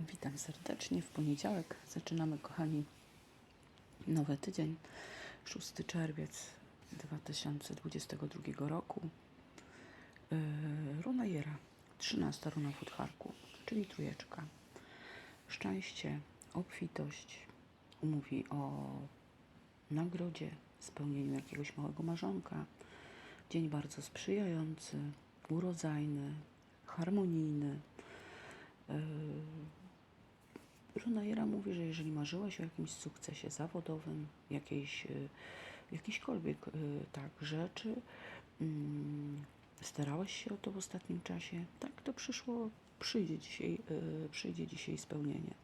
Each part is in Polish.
Witam serdecznie. W poniedziałek zaczynamy, kochani, nowy tydzień. 6 czerwiec 2022 roku. Yy, Runa Jera, 13 runa w Utharku, czyli trójeczka. Szczęście, obfitość mówi o nagrodzie, spełnieniu jakiegoś małego marzonka. Dzień bardzo sprzyjający, urodzajny, harmonijny. Yy, Runa Jera mówi, że jeżeli marzyłaś o jakimś sukcesie zawodowym, jakiejś, y, jakiejśkolwiek y, tak rzeczy, mm, starałaś się o to w ostatnim czasie, tak to przyszło, przyjdzie dzisiaj, y, przyjdzie dzisiaj spełnienie.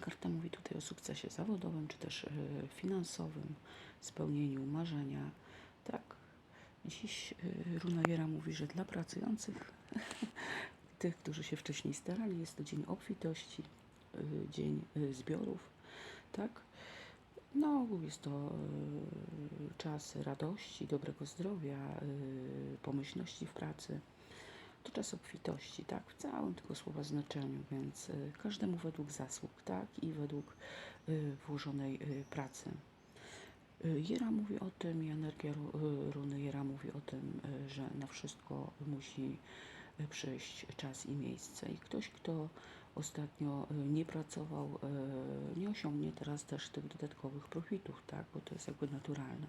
Karta mówi tutaj o sukcesie zawodowym, czy też finansowym, spełnieniu marzenia. Tak, dziś y, Runa Jera mówi, że dla pracujących tych, którzy się wcześniej starali. Jest to dzień obfitości, y, dzień y, zbiorów, tak? No, jest to y, czas radości, dobrego zdrowia, pomyślności w pracy. To czas obfitości, tak? W całym tego słowa znaczeniu, więc każdemu według zasług, tak? I według włożonej pracy. Jera mówi o tym, i energia ru- runy Jera mówi o tym, że na wszystko musi przyjść czas i miejsce. I ktoś, kto ostatnio y, nie pracował, y, nie osiągnie teraz też tych dodatkowych profitów, tak? Bo to jest jakby naturalne.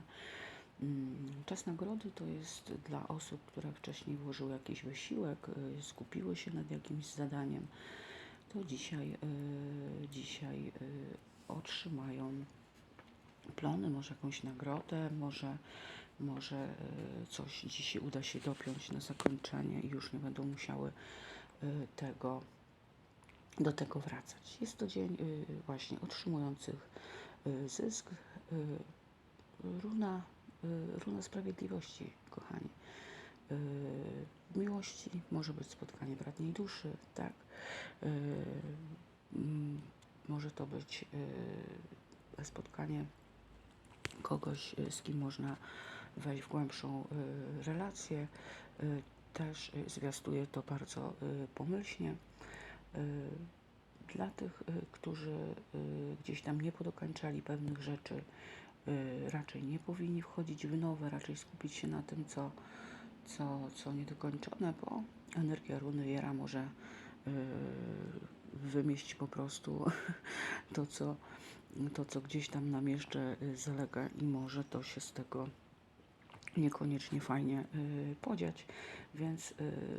Mm, Czas nagrody to jest dla osób, które wcześniej włożyły jakiś wysiłek, y, skupiły się nad jakimś zadaniem, to dzisiaj, dzisiaj otrzymają plony, może jakąś nagrodę, może, może e, coś dzisiaj uda się dopiąć na zakończenie i już nie będą musiały e, tego, do tego wracać. Jest to dzień e, właśnie otrzymujących zysk, runa, runa sprawiedliwości, kochani. W miłości może być spotkanie bratniej duszy, tak. Może to być spotkanie kogoś, y, z kim można wejść w głębszą y, relację. Y, Też zwiastuje to bardzo pomyślnie. Dla tych, którzy gdzieś tam nie podokańczali pewnych rzeczy, raczej nie powinni wchodzić w nowe, raczej skupić się na tym, co, co, co niedokończone, bo energia runy Jera może wymieść po prostu to, co, to, co gdzieś tam nam jeszcze y, zalega i może to się z tego niekoniecznie fajnie y, podziać, więc y,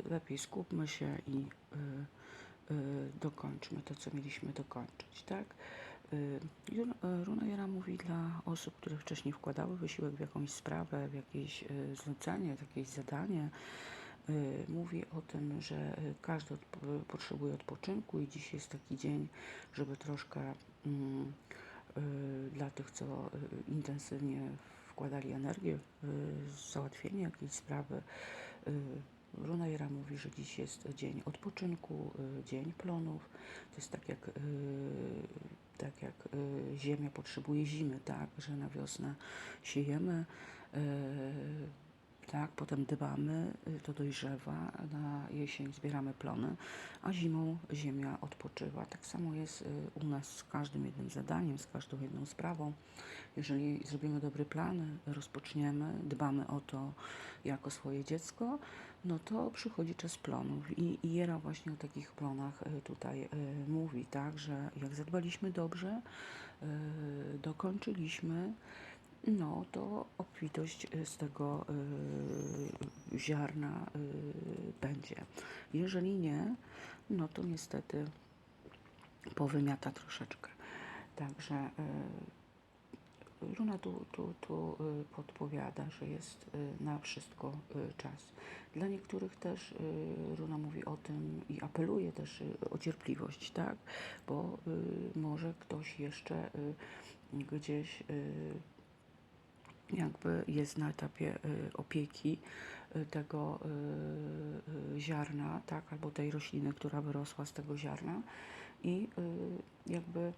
lepiej skupmy się i dokończmy to, co mieliśmy dokończyć, tak? Runa Jara mówi dla osób, które wcześniej wkładały wysiłek w jakąś sprawę, w jakieś zlecenie, w jakieś zadanie, mówi o tym, że każdy potrzebuje odpoczynku i dziś jest taki dzień, żeby troszkę mm, dla tych, co y, intensywnie wkładali energię w załatwienie jakiejś sprawy. y, Runa Jera mówi, że dziś jest dzień odpoczynku, y, dzień plonów. To jest tak jak, y, tak jak y, ziemia potrzebuje zimy, tak, że na wiosnę siejemy, y, tak, potem dbamy, y, to dojrzewa, na jesień zbieramy plony, a zimą ziemia odpoczywa. Tak samo jest y, u nas z każdym jednym zadaniem, z każdą jedną sprawą. Jeżeli zrobimy dobry plan, rozpoczniemy, dbamy o to jako swoje dziecko, no to przychodzi czas plonów. I, i Jera właśnie o takich plonach y, tutaj mówi, tak, że jak zadbaliśmy dobrze, dokończyliśmy, no to obfitość y, z tego y, ziarna y, będzie. Jeżeli nie, no to niestety powymiata troszeczkę. Także y, Runa tu, tu, tu podpowiada, że jest na wszystko czas. Dla niektórych też Runa mówi o tym i apeluje też o cierpliwość, tak? Bo może ktoś jeszcze gdzieś jakby jest na etapie y, opieki y, tego y, ziarna, tak, albo tej rośliny, która wyrosła z tego ziarna i jakby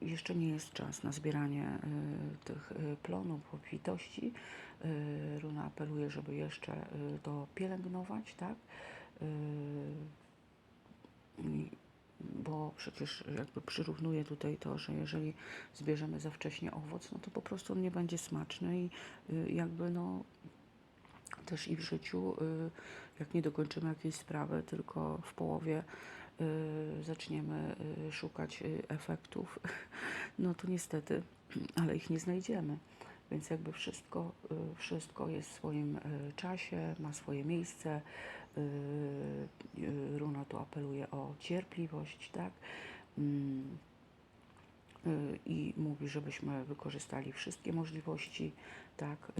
jeszcze nie jest czas na zbieranie tych plonów, obfitości. Runa apeluje, żeby jeszcze to pielęgnować, tak? Y, przecież jakby przyrównuję tutaj to, że jeżeli zbierzemy za wcześnie owoc, no to po prostu on nie będzie smaczny i y, jakby no też i w życiu, y, jak nie dokończymy jakiejś sprawy, tylko w połowie y, zaczniemy szukać efektów, no to niestety, ale ich nie znajdziemy. Więc jakby wszystko, y, wszystko jest w swoim y, czasie, ma swoje miejsce. Y, Runa tu apeluje o cierpliwość, tak? Mm, I mówi, żebyśmy wykorzystali wszystkie możliwości, tak,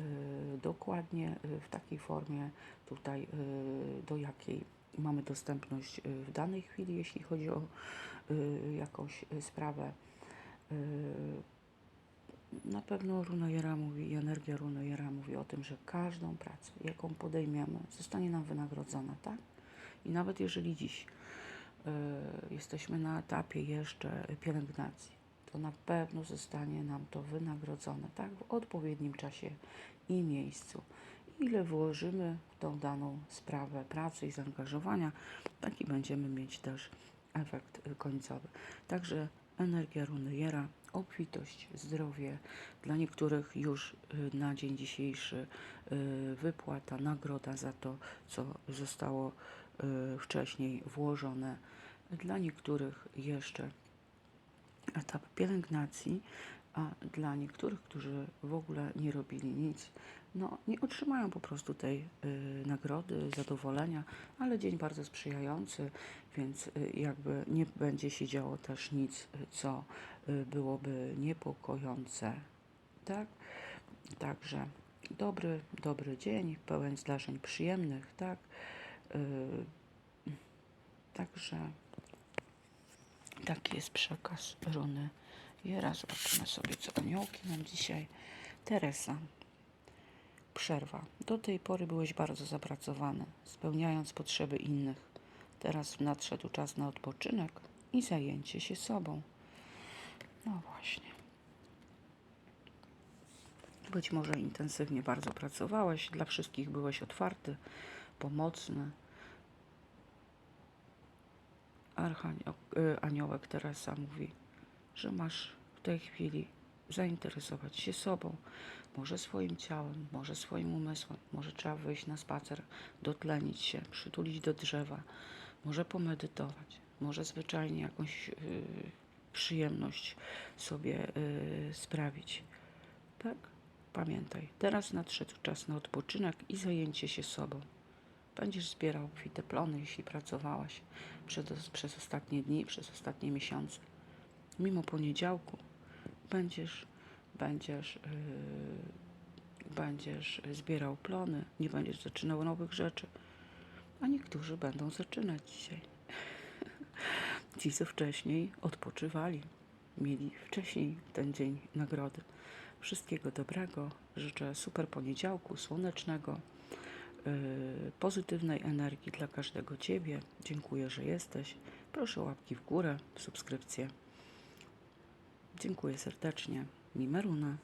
dokładnie w takiej formie tutaj, do jakiej mamy dostępność w danej chwili, jeśli chodzi o jakąś sprawę. Na pewno Runajera mówi i energia Runajera mówi o tym, że każdą pracę, jaką podejmiemy, zostanie nam wynagrodzona, tak? I nawet jeżeli dziś y, jesteśmy na etapie jeszcze pielęgnacji, to na pewno zostanie nam to wynagrodzone, tak? W odpowiednim czasie i miejscu. Ile włożymy w tą daną sprawę pracy i zaangażowania, taki będziemy mieć też efekt końcowy. Także energia Runejera, obfitość, zdrowie. Dla niektórych już y, na dzień dzisiejszy y, wypłata, nagroda za to, co zostało y, wcześniej włożone. Dla niektórych jeszcze etap pielęgnacji, a dla niektórych, którzy w ogóle nie robili nic, no nie otrzymają po prostu tej y, nagrody, zadowolenia, ale dzień bardzo sprzyjający, więc y, jakby nie będzie się działo też nic, y, co y, byłoby niepokojące, tak? Także dobry, dobry dzień, pełen zdarzeń przyjemnych, tak? Y, także Taki jest przekaz runy Jera. Zobaczymy sobie, co aniołki nam dzisiaj. Teresa. Przerwa. Do tej pory byłeś bardzo zapracowany, spełniając potrzeby innych. Teraz nadszedł czas na odpoczynek i zajęcie się sobą. No właśnie. Być może intensywnie bardzo pracowałeś, dla wszystkich byłeś otwarty, pomocny, y, aniołek Teresa mówi, że masz w tej chwili zainteresować się sobą, może swoim ciałem, może swoim umysłem, może trzeba wyjść na spacer, dotlenić się, przytulić do drzewa, może pomedytować, może zwyczajnie jakąś y, przyjemność sobie y, sprawić. Tak? Pamiętaj, teraz nadszedł czas na odpoczynek i zajęcie się sobą. Będziesz zbierał obfite plony, jeśli pracowałaś przez, przez ostatnie dni, przez ostatnie miesiące. Mimo poniedziałku będziesz, będziesz, yy, będziesz zbierał plony, nie będziesz zaczynał nowych rzeczy. A niektórzy będą zaczynać dzisiaj. Ci, co wcześniej odpoczywali, mieli wcześniej ten dzień nagrody. Wszystkiego dobrego. Życzę super poniedziałku, słonecznego y, pozytywnej energii dla każdego Ciebie. Dziękuję, że jesteś. Proszę łapki w górę, subskrypcję. Dziękuję serdecznie. Мій Маруна.